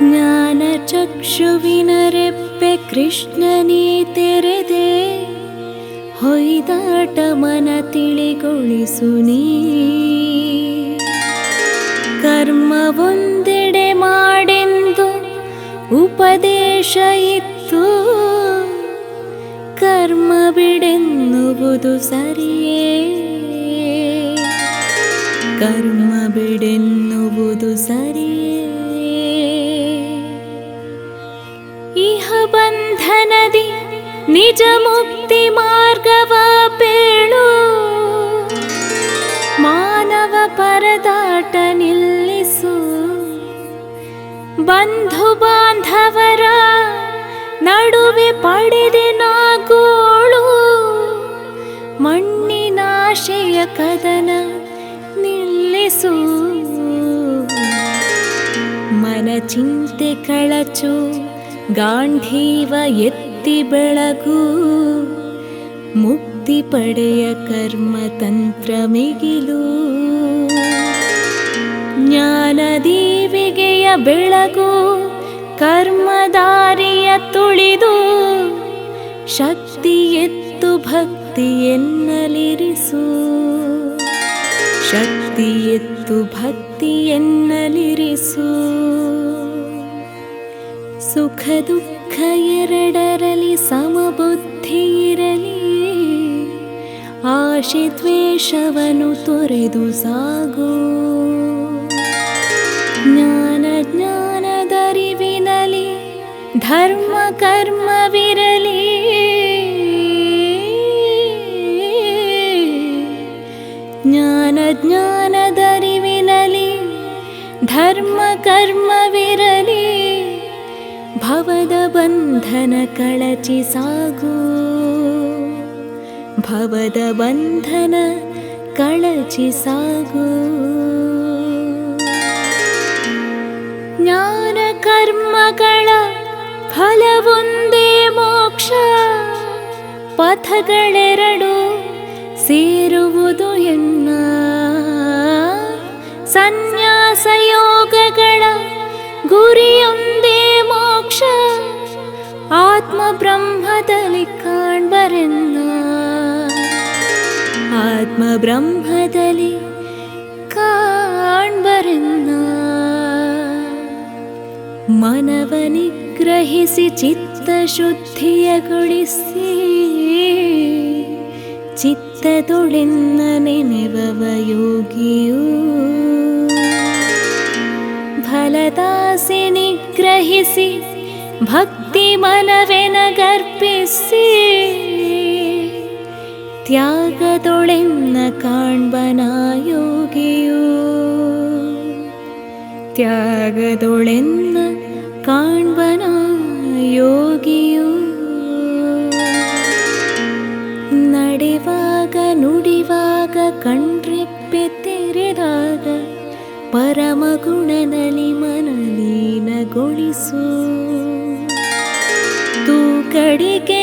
ജ്ഞാനചക്ഷുവിനരപ്പെ കൃഷ്ണനീ തെരതെ ഹൊയ്താട്ട മന തിളികൊളിസുനീ കർമ്മവൊന്തെടെ മാടെന്തു ഉപദേശ ഇത്തു കർമ്മവിടെന്നുവതു സരിയേ കർമ്മവിടെന്നു ಮಾಡುವುದು ಸರಿ ಇಹ ಬಂಧನದಿ ನಿಜ ಮುಕ್ತಿ ಮಾರ್ಗವ ಪೇಳು ಮಾನವ ಪರದಾಟ ನಿಲ್ಲಿಸು ಬಂಧು ಬಾಂಧವರ ನಡುವೆ ಪಡೆದೆ ಚಿಂತೆ ಕಳಚು ಗಾಂಧೀವ ಎತ್ತಿ ಬೆಳಗು ಮುಕ್ತಿ ಪಡೆಯ ಕರ್ಮ ತಂತ್ರ ಮಿಗಿಲು ಜ್ಞಾನದೀವಿಗೆಯ ಬೆಳಗು ಕರ್ಮದಾರಿಯ ತುಳಿದು ಶಕ್ತಿ ಎತ್ತು ಭಕ್ತಿಯನ್ನಲಿರಿಸು ಶಕ್ತಿ ಎತ್ತು ಭಕ್ತಿಯನ್ನಲಿರಿಸು सुख दुःखे समबुद्धिरी आशि द्वेष ज्ञान ज्ञानी धर्म कर्मविरली ज्ञान ज्ञानी धर्म विरली। भवद बन्धन कळचि सागु भवद बन्धन कळचि सागु ज्ञान कर्म फलवुन्दे मोक्ष पथगळेरडु सेरुवुदु एन्न सन्न्यास योग गुरियुन्दे आत्मब्रह्मदी काण् आत्मब्रह्मदलि काण्बरिणानिग्रहसि चित्त शुद्धिगी चित्त तुळिनव योगीयु फलदासे निग्रहसि ಭಕ್ತಿ ಮನವೆನಗರ್ಪಿಸಿ ತ್ಯಾಗದೊಳೆನ್ನ ಕಾಣ್ಬನ ಯೋಗಿಯು ತ್ಯಾಗದೊಳೆನ್ನ ಕಾಣ್ಬನ ಯೋಗಿಯು ನಡೆವಾಗ ನುಡಿವಾಗ ಕಣ್ರಿಪ್ಪೆ ತೆರೆದಾಗ ಪರಮಗುಣದಲ್ಲಿ ಮನಲೀನಗೊಳಿಸು ಪರಮಾತ್ಮ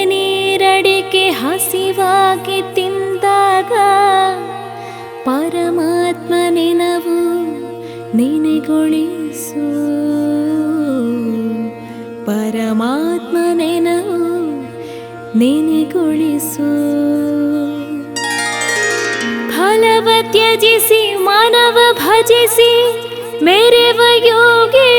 ನೆನವು परमात्मने ಪರಮಾತ್ಮ परमात्मने नू ಫಲವ ತ್ಯಜಿಸಿ मानव ಭಜಿಸಿ ಮೇರೆವ योगे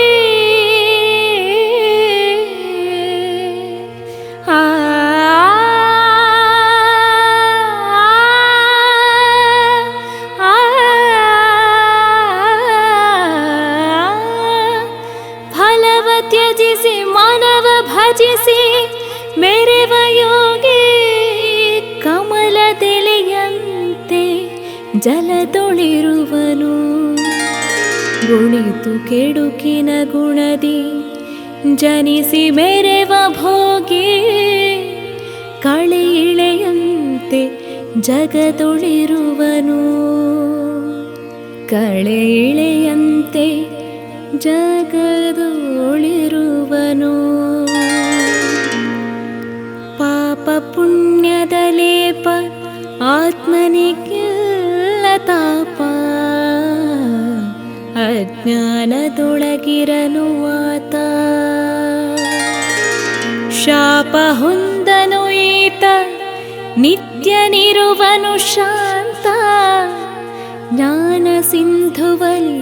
ಭಜಿಸಿ ಮೇರೆವ ಯೋಗಿ ಕಮಲದೆಲೆಯಂತೆ ಜಲದೊಳಿರುವನು ಗುಣಿತು ಕೆಡುಕಿನ ಗುಣದಿ ಜನಿಸಿ ಮೆರೆವ ಭೋಗಿ ಕಳೆಯಿಳೆಯಂತೆ ಜಗದೊಳಿರುವನು ಕಳೆಯಿಳೆಯಂತೆ ಜಗ ಲೇಪ ಆತ್ಮನಿಲ್ಲತಾಪ ಅಜ್ಞಾನದೊಳಗಿರನುವಾತ ಶಾಪ ಹೊಂದನು ಈತ ನಿತ್ಯನಿರುವನು ಶಾಂತ ಜ್ಞಾನ ಸಿಂಧುವಲಿ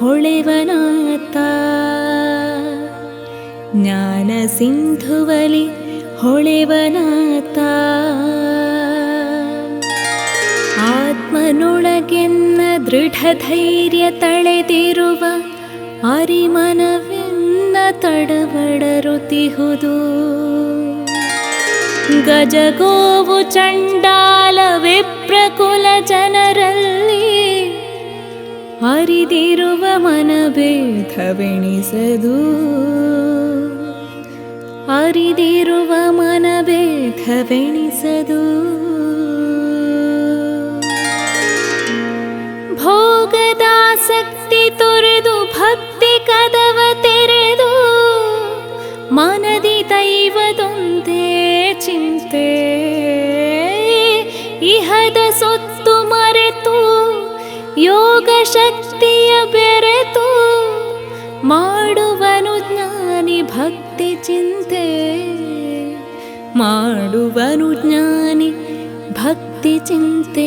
ಹೊಳೆವನಾತ ಜ್ಞಾನ ಸಿಂಧುವಲಿ ಹೊಳೆವನಾತ ದೃಢ ಧೈರ್ಯ ತಳೆದಿರುವ ಅರಿಮನವೆನ್ನ ತಡಬಡರುತಿಹುದು ಗಜಗೋವು ಚಂಡಾಲ ವಿಪ್ರಕುಲ ಜನರಲ್ಲಿ ಅರಿದಿರುವ ಮನಬೇಧವೆಣಿಸದು ಅರಿದಿರುವ ಮನಬೇಧವೆಣಿಸದು शक्ति ದೈವದೊಂದೆ भक्ति कदव ಸೊತ್ತು दैव चिन्ते इहद ಬೆರೆತು ಮಾಡುವನು ಜ್ಞಾನಿ ज्ञानी भक्ति चिन्ते ज्ञानी भक्ति चिन्ते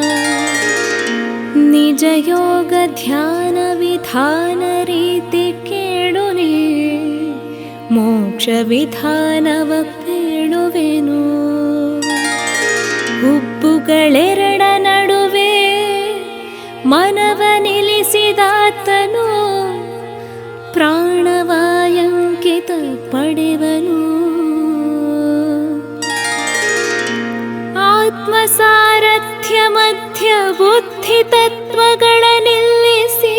निजयोग ध्यान विधान रीति केडुने मोक्ष विधान वक्तिडुवेनु उप्पु गलेरण नडुवे मनव निलिसी प्राणवायं कित पडिवनु आत्मसारत्य मध्य बुद्धि గల నిల్లిసి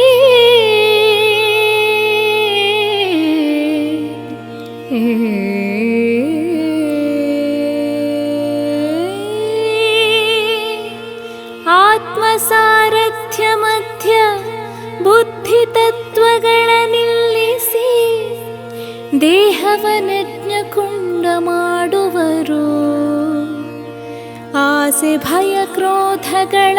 హత్మసారధ్య మధ్య బుద్ధి తత్వగల నిల్లిసి దేహవనజ్ఞ కుండమాడువరు ఆశ భయ క్రోధగల